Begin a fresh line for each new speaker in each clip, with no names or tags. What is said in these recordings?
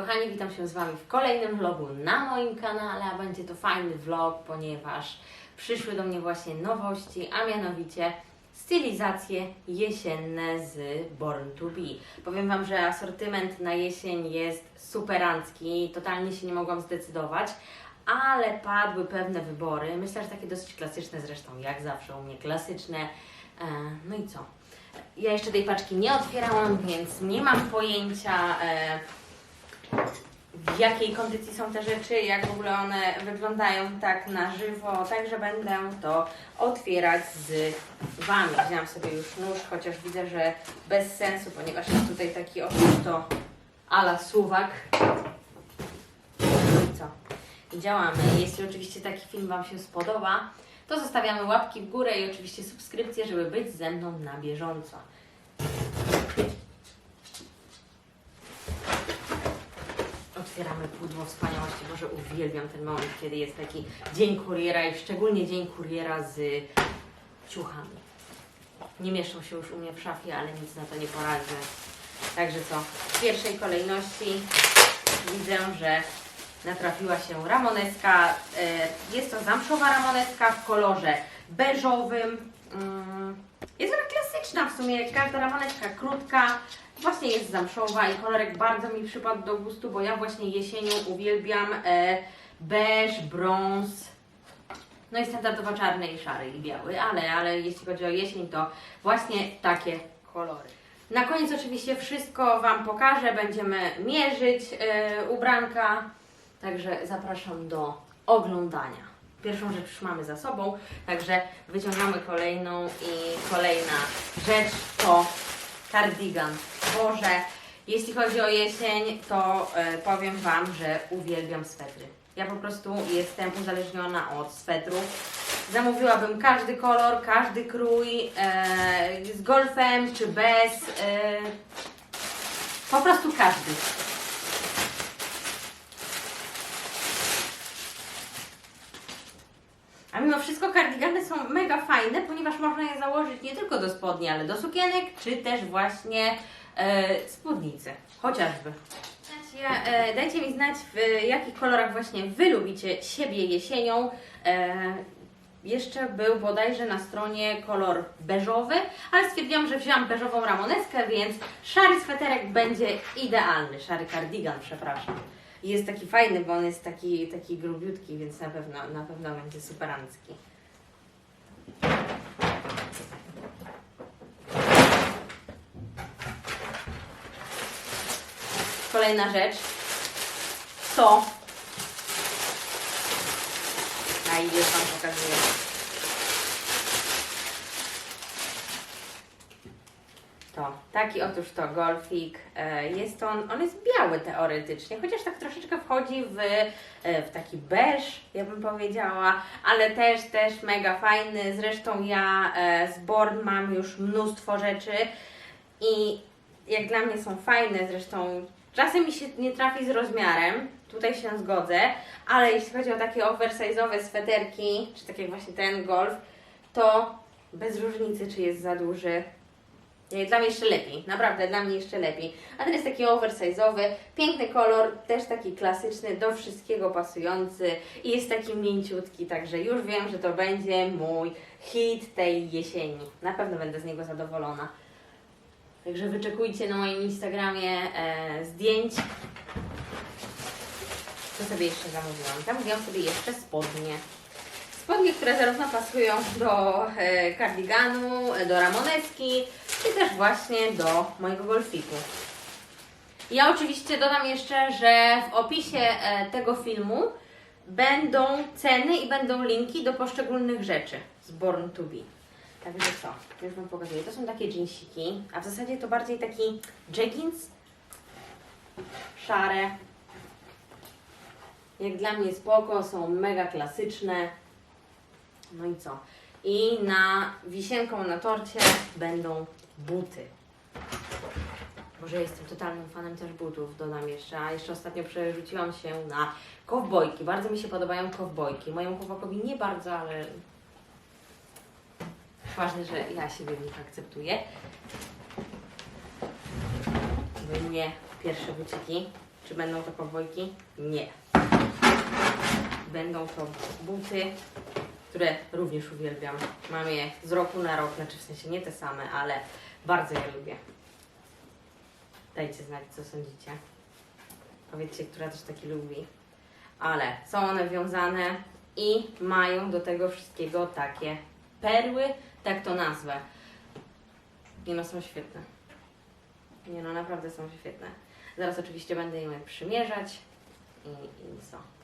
kochani, witam się z Wami w kolejnym vlogu na moim kanale, a będzie to fajny vlog, ponieważ przyszły do mnie właśnie nowości, a mianowicie stylizacje jesienne z Born to Be. Powiem Wam, że asortyment na jesień jest superancki, totalnie się nie mogłam zdecydować, ale padły pewne wybory, myślę, że takie dosyć klasyczne zresztą, jak zawsze u mnie klasyczne. E, No i co? Ja jeszcze tej paczki nie otwierałam, więc nie mam pojęcia, e, w jakiej kondycji są te rzeczy, jak w ogóle one wyglądają tak na żywo. Także będę to otwierać z Wami. Wziąłam sobie już nóż, chociaż widzę, że bez sensu, ponieważ jest tutaj taki oto ala suwak. No i co? I działamy. Jeśli oczywiście taki film Wam się spodoba, to zostawiamy łapki w górę i oczywiście subskrypcję, żeby być ze mną na bieżąco. Pudło wspaniałości. Boże, uwielbiam ten moment, kiedy jest taki dzień kuriera i szczególnie dzień kuriera z ciuchami. Nie mieszczą się już u mnie w szafie, ale nic na to nie poradzę. Także co, w pierwszej kolejności widzę, że natrafiła się ramoneska. E, Jest to zamszowa ramoneska w kolorze beżowym. Mm, Jest ona klasyczna w sumie, jak każda ramoneska krótka. Właśnie jest zamszowa i kolorek bardzo mi przypadł do gustu, bo ja właśnie jesienią uwielbiam e, beż, brąz, no i standardowo czarny i szary i biały, ale, ale jeśli chodzi o jesień, to właśnie takie kolory. Na koniec oczywiście wszystko Wam pokażę, będziemy mierzyć e, ubranka, także zapraszam do oglądania. Pierwszą rzecz już mamy za sobą, także wyciągamy kolejną i kolejna rzecz to kardigan. Boże, jeśli chodzi o jesień, to e, powiem Wam, że uwielbiam swetry. Ja po prostu jestem uzależniona od swetrów. Zamówiłabym każdy kolor, każdy krój, e, z golfem czy bez. E, po prostu każdy. A mimo wszystko kardigany są mega fajne, ponieważ można je założyć nie tylko do spodni, ale do sukienek, czy też właśnie e, spódnicy. Chociażby. Dajcie, e, dajcie mi znać, w jakich kolorach właśnie Wy lubicie siebie jesienią. E, jeszcze był bodajże na stronie kolor beżowy, ale stwierdziłam, że wzięłam beżową ramoneskę, więc szary sweterek będzie idealny. Szary kardigan, przepraszam. Jest taki fajny, bo on jest taki, taki grubiutki, więc na pewno, na pewno będzie superancki. Kolejna rzecz to. A i już Wam pokazuję. To, taki otóż to golfik. E, Jest on, on jest biały teoretycznie, chociaż tak troszeczkę wchodzi w, e, w taki beż, ja bym powiedziała, ale też, też mega fajny. Zresztą ja e, z Born mam już mnóstwo rzeczy i jak dla mnie są fajne, zresztą czasem mi się nie trafi z rozmiarem, tutaj się zgodzę, ale jeśli chodzi o takie oversize'owe sweterki, czy tak jak właśnie ten golf, to bez różnicy, czy jest za duży, Dla mnie jeszcze lepiej, naprawdę dla mnie jeszcze lepiej. A ten jest taki oversize'owy, piękny kolor, też taki klasyczny, do wszystkiego pasujący i jest taki mięciutki, także już wiem, że to będzie mój hit tej jesieni. Na pewno będę z niego zadowolona. Także wyczekujcie na moim Instagramie e, zdjęć. Co sobie jeszcze zamówiłam? Zamówiłam sobie jeszcze spodnie. Spodnie, które zarówno pasują do e, kardiganu, do ramoneski, czy też właśnie do mojego golfiku. Ja oczywiście dodam jeszcze, że w opisie e, tego filmu będą ceny i będą linki do poszczególnych rzeczy z Born to Be. Także co, już Wam pokazuję. To są takie jeansiki, a w zasadzie to bardziej taki jeggings, szare. Jak dla mnie spoko, są mega klasyczne. No i co? I na wisienką na torcie będą buty. Może jestem totalnym fanem też butów, dodam jeszcze. A jeszcze ostatnio przerzuciłam się na kowbojki. Bardzo mi się podobają kowbojki. Mojemu chłopakowi nie bardzo, ale ważne, że ja siebie w nich akceptuję. Były mnie pierwsze buciki. Czy będą to kowbojki? Nie. Będą to buty, które również uwielbiam. Mam je z roku na rok, znaczy w sensie nie te same, ale bardzo je lubię. Dajcie znać, co sądzicie. Powiedzcie, która też taki lubi. Ale są one wiązane i mają do tego wszystkiego takie perły, tak to nazwę. Nie no, są świetne. Nie no, naprawdę są świetne. Zaraz oczywiście będę je przymierzać i, i co.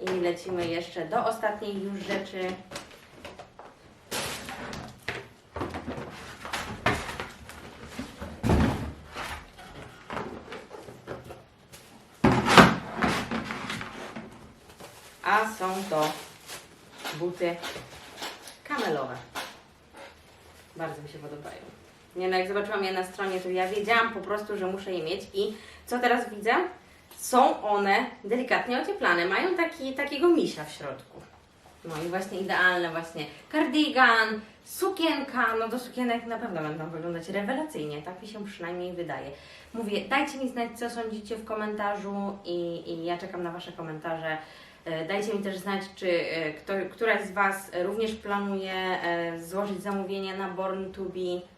I lecimy jeszcze do ostatniej już rzeczy. A są to buty kamelowe. Bardzo mi się podobają. Nie no, jak zobaczyłam je na stronie, to ja wiedziałam po prostu, że muszę je mieć i co teraz widzę? Są one delikatnie ocieplane, mają taki, takiego misia w środku. No i właśnie idealne właśnie kardigan, sukienka, no do sukienek na pewno będą wyglądać rewelacyjnie, tak mi się przynajmniej wydaje. Mówię, dajcie mi znać, co sądzicie w komentarzu i, i ja czekam na Wasze komentarze. E, Dajcie mi też znać, czy e, któraś z Was również planuje e, złożyć zamówienie na Born to Be.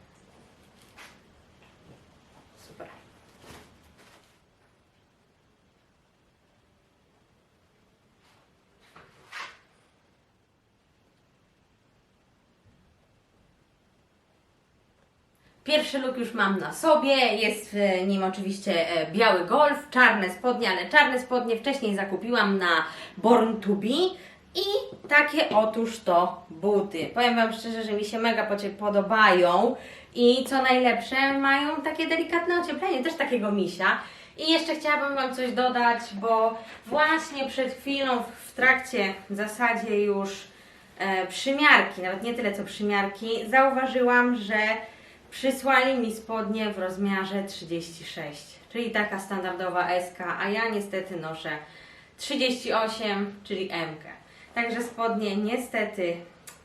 Pierwszy look już mam na sobie, jest w nim oczywiście e, biały golf, czarne spodnie, ale czarne spodnie wcześniej zakupiłam na Born to Be i takie otóż to buty. Powiem Wam szczerze, że mi się mega podobają i co najlepsze mają takie delikatne ocieplenie, też takiego misia. I jeszcze chciałabym Wam coś dodać, bo właśnie przed chwilą w trakcie w zasadzie już e, przymiarki, nawet nie tyle co przymiarki, zauważyłam, że przysłali mi spodnie w rozmiarze 36, czyli taka standardowa SK, a ja niestety noszę 38, czyli M. Także spodnie niestety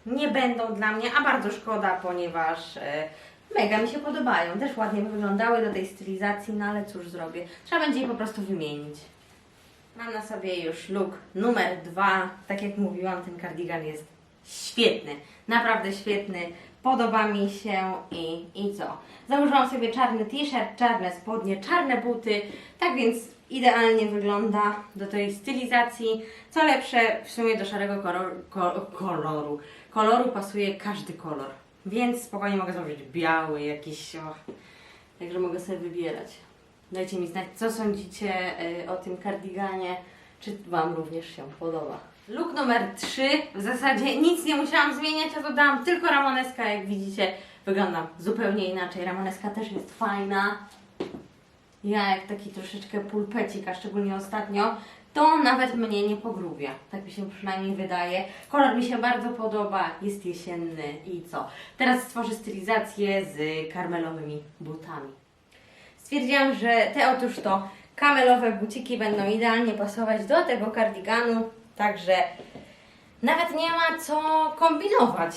nie będą dla mnie, a bardzo szkoda, ponieważ e, mega mi się podobają. Też ładnie wyglądały do tej stylizacji, no ale cóż zrobię. Trzeba będzie je po prostu wymienić. Mam na sobie już look numer dwa. Tak jak mówiłam, ten kardigan jest świetny. Naprawdę świetny. Podoba mi się i, i co? Założyłam sobie czarny t-shirt, czarne spodnie, czarne buty. Tak więc idealnie wygląda do tej stylizacji. Co lepsze, w sumie do szarego koloru, koloru, koloru pasuje każdy kolor. Więc spokojnie mogę założyć biały, jakiś. O, także mogę sobie wybierać. Dajcie mi znać, co sądzicie y, o tym kardiganie, czy Wam również się podoba. Look numer 3. W zasadzie nic nie musiałam zmieniać, a dodałam tylko ramoneska, jak widzicie. Wyglądam zupełnie inaczej. Ramoneska też jest fajna. Ja jak taki troszeczkę pulpecik, a szczególnie ostatnio, to nawet mnie nie pogrubia. Tak mi się przynajmniej wydaje. Kolor mi się bardzo podoba, jest jesienny i co? Teraz stworzę stylizację z karmelowymi butami. Stwierdziłam, że te otóż to kamelowe buciki będą idealnie pasować do tego kardiganu, także nawet nie ma co kombinować.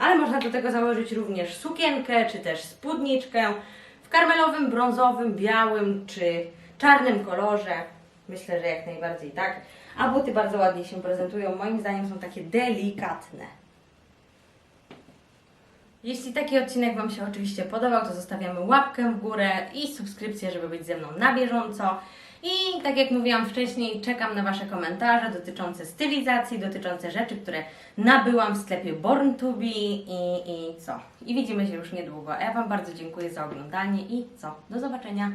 Ale można do tego założyć również sukienkę, czy też spódniczkę w karmelowym, brązowym, białym czy czarnym kolorze. Myślę, że jak najbardziej tak. A buty bardzo ładnie się prezentują. Moim zdaniem są takie delikatne. Jeśli taki odcinek Wam się oczywiście podobał, to zostawiamy łapkę w górę i subskrypcję, żeby być ze mną na bieżąco. I tak jak mówiłam wcześniej, czekam na Wasze komentarze dotyczące stylizacji, dotyczące rzeczy, które nabyłam w sklepie Born to Be i, i co. I widzimy się już niedługo. A ja Wam bardzo dziękuję za oglądanie i co. Do zobaczenia.